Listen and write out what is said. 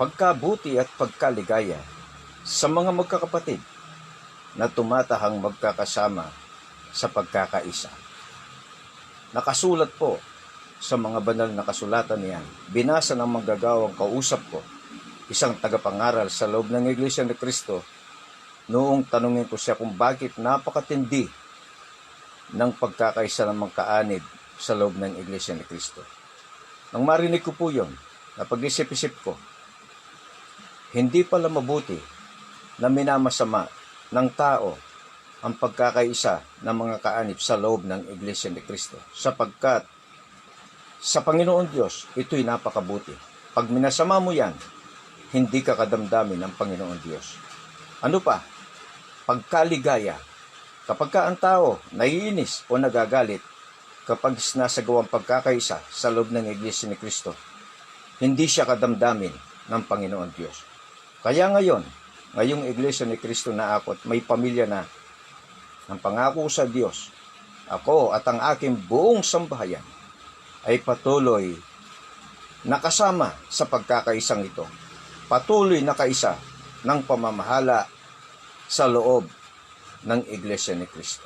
pagkabuti at pagkaligaya sa mga magkakapatid na tumatahang magkakasama sa pagkakaisa. Nakasulat po sa mga banal na kasulatan niyan. Binasa ng manggagawang kausap ko, isang tagapangaral sa loob ng Iglesia ni Cristo, noong tanungin ko siya kung bakit napakatindi ng pagkakaisa ng mga kaanib sa loob ng Iglesia ni Cristo. Nang marinig ko po yun, napag-isip-isip ko, hindi pala mabuti na minamasama ng tao ang pagkakaisa ng mga kaanib sa loob ng Iglesia ni Cristo sapagkat sa Panginoon Diyos, ito'y napakabuti. Pag minasama mo yan, hindi ka kadamdamin ng Panginoon Diyos. Ano pa? Pagkaligaya. Kapag ka ang tao naiinis o nagagalit kapag nasagawang pagkakaisa sa loob ng Iglesia ni Cristo, hindi siya kadamdamin ng Panginoon Diyos. Kaya ngayon, ngayong Iglesia ni Cristo na ako at may pamilya na ang pangako sa Diyos, ako at ang aking buong sambahayan ay patuloy nakasama sa pagkakaisang ito. Patuloy na kaisa ng pamamahala sa loob ng Iglesia ni Cristo.